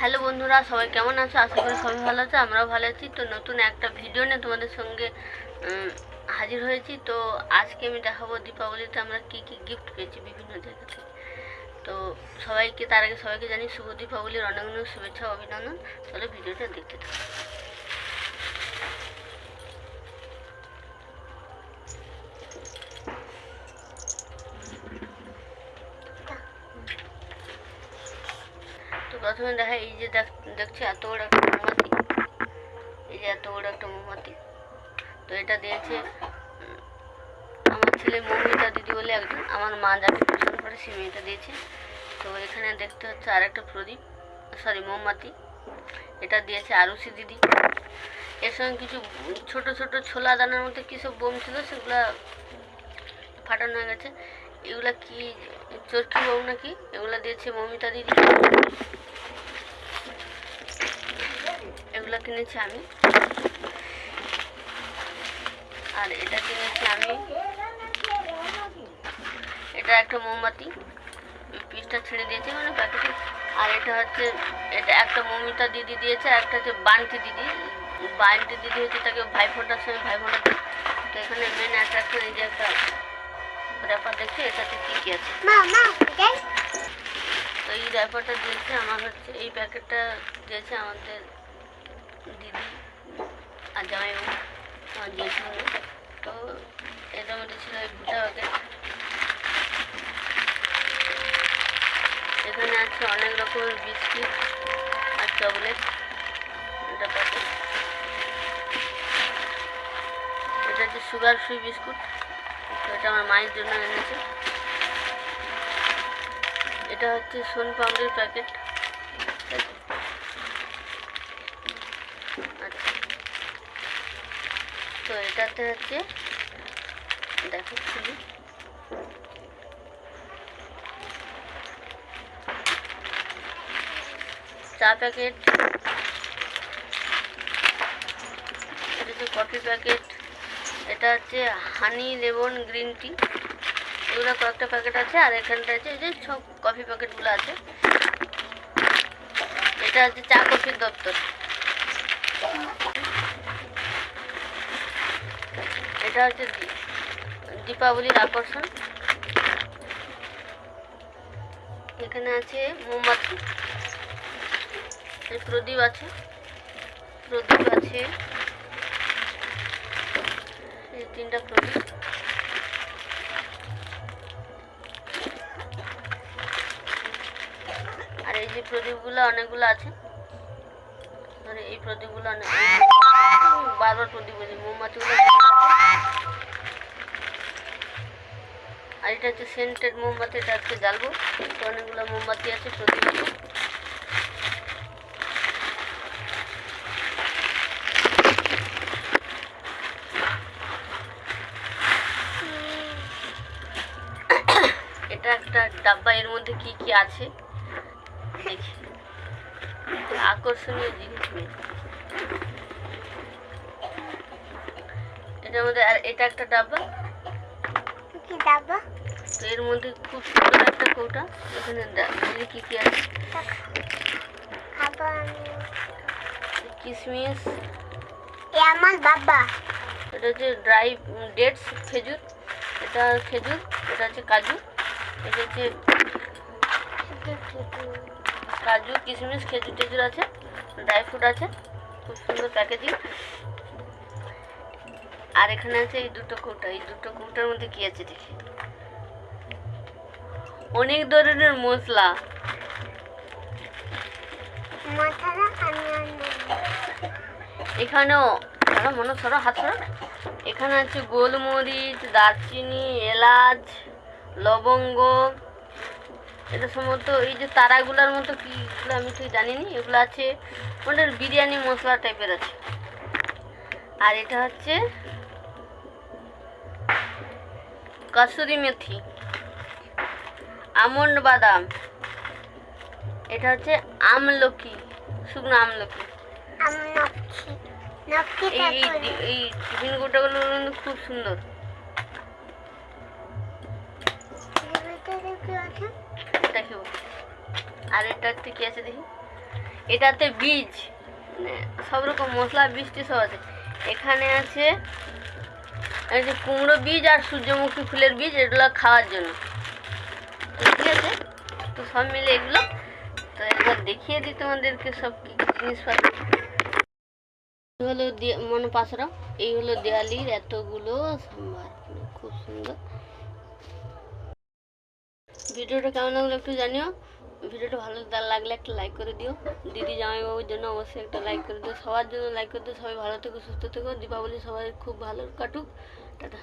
Hello বন্ধুরা, সবাই কেমন আছো? আশা করি সবাই ভালো আছে, আমরাও ভালো আছি। তো নতুন একটা ভিডিও নিয়ে তোমাদের সঙ্গে হাজির হয়েছি। তো আজকে আমি দেখাবো দীপাবলিতে আমরা কি কি গিফট পেয়েছি বিভিন্ন জায়গা থেকে। তো সবাইকে, তার আগে সবাইকে জানি শুভ দীপাবলির অনেক অনেক শুভেচ্ছা অভিনন্দন। তাহলে ভিডিওটা দেখতে থাকো তো প্রথমে দেখা এই যে দেখ- দেখছি এত বড় একটা মোমবাতি। এই যে এত বড় একটা মোমবাতি। তো এটা দিয়েছে আমার ছেলে মৌমিতা দিদি বলে একজন, আমার মা যাকে পছন্দ করে সে মেয়েটা দিয়েছে। তো এখানে দেখতে হচ্ছে আর একটা প্রদীপ সরি মোমবাতি। এটা দিয়েছে আরুষি দিদি। এর সঙ্গে কিছু ছোট ছোট ছোলা দানার মধ্যে কী সব বোম ছিল সেগুলা ফাটানো হয়ে গেছে। এগুলা কি চরকি বোম নাকি? এগুলা দিয়েছে মৌমিতা দিদি। এগুলো কিনেছি আমি। আর এটা কিনেছি আমি। এটা একটা মোমবাতি। পিসটা ছেড়ে দিয়েছে মানে প্যাকেটে। আর এটা হচ্ছে এটা একটা মৌমিতা দিদি দিয়েছে আর একটা হচ্ছে বান্টি দিদি। বান্টি দিদি হচ্ছে তাকে ভাইফোঁটার সময় ভাইফোঁটা দেয় তো এখানে মেন অ্যাট্রাকশন এই যে একটা ব্যাপার দেখছে এটাতে কী কী আছে? তো এই র্যাপারটা দিয়েছে আমার হচ্ছে এই প্যাকেটটা দিয়েছে আমাদের দিদি আর আমার তো ছিল ভুটা এখানে আছে অনেক রকমের বিস্কিট আর চকলেট এটা এটা হচ্ছে সুগার ফ্রি বিস্কুট, এটা আমার মায়ের জন্য এনেছে এটা হচ্ছে সোন পাপড়ির প্যাকেট। তো এটাতে হচ্ছে, দেখো খুলি চা প্যাকেট, এটা কফি প্যাকেট, এটা হচ্ছে হানি লেমন গ্রিন টি। এগুলো কয়েকটা প্যাকেট আছে, আর এখানটা আছে এই যে সব কফি প্যাকেটগুলো আছে। এটা হচ্ছে চা কফির দপ্তর। এটা হচ্ছে দীপাবলির আকর্ষণ। এখানে আছে মোমবাতি। প্রদীপ আছে। প্রদীপ আছে। এই তিনটা প্রদীপ। আর এই যে প্রদীপগুলো অনেকগুলো আছে। মানে এই প্রদীপগুলো বারবার প্রদীপ মোমবাতিগুলো আর এটা হচ্ছে সেন্টেড মোমবাতি, এটা আজকে জ্বালবো অনেকগুলো মোমবাতি আছে প্রদীপ। এটা একটা ডাব্বা, এর মধ্যে কি কি আছে? দেখি। আকর্ষণীয় জিনিস এটার মধ্যে আর এটা একটা ডাব্বা। কি তো এর মধ্যে খুব সুন্দর একটা কৌটা। এখানে কি কি আছে? কিশমিশ এ আমার বাবা। এটা হচ্ছে ড্রাই ডেটস খেজুর। এটা খেজুর এটা হচ্ছে কাজু। এটা হচ্ছে কাজু কিশমিশ খেজুর টেজুর আছে ড্রাই ফ্রুট আছে খুব সুন্দর প্যাকেজিং আর এখানে আছে এই দুটো কৌটা এই দুটো কৌটার মধ্যে কি আছে দেখি। অনেক ধরনের মশলা। এখানেও সরো মনে সরো হাত সরো এখানে আছে গোলমরিচ দারচিনি এলাচ লবঙ্গ এটা সম্ভবত এই যে তারাগুলার মতো কি আমি ঠিক জানিনি এগুলো আছে মানে বিরিয়ানি মশলা টাইপের আছে। আর এটা হচ্ছে কাসুরি মেথি আমন্ড বাদাম এটা হচ্ছে আমলকি শুকনো আমলকি। এই টিফিন গোটাগুলো কিন্তু খুব সুন্দর। দেখো আর এটা একটা কি আছে দেখি? এটাতে বীজ মানে সব রকম মশলা বীজটি সব আছে। এখানে আছে যে কুমড়ো বীজ আর সূর্যমুখী ফুলের বীজ, এগুলো খাওয়ার জন্য। ঠিক আছে? তো সব মিলে এগুলো। তো একবার দেখিয়ে দিই তোমাদেরকে সব কি জিনিসপত্র হলো মনে পাশরা এই হলো দেয়ালির এতগুলো সম্ভার খুব সুন্দর। ভিডিওটা কেমন লাগল একটু জানিও। ভিডিওটা ভালো লাগলে একটা লাইক করে দিও। দিদি জামাইবাবুর জন্য অবশ্যই একটা লাইক করে দিও। সবার জন্য লাইক করে দিও। সবাই ভালো থেকো, সুস্থ থেকো। দীপাবলি সবাই খুব ভালো কাটুক। টাটা।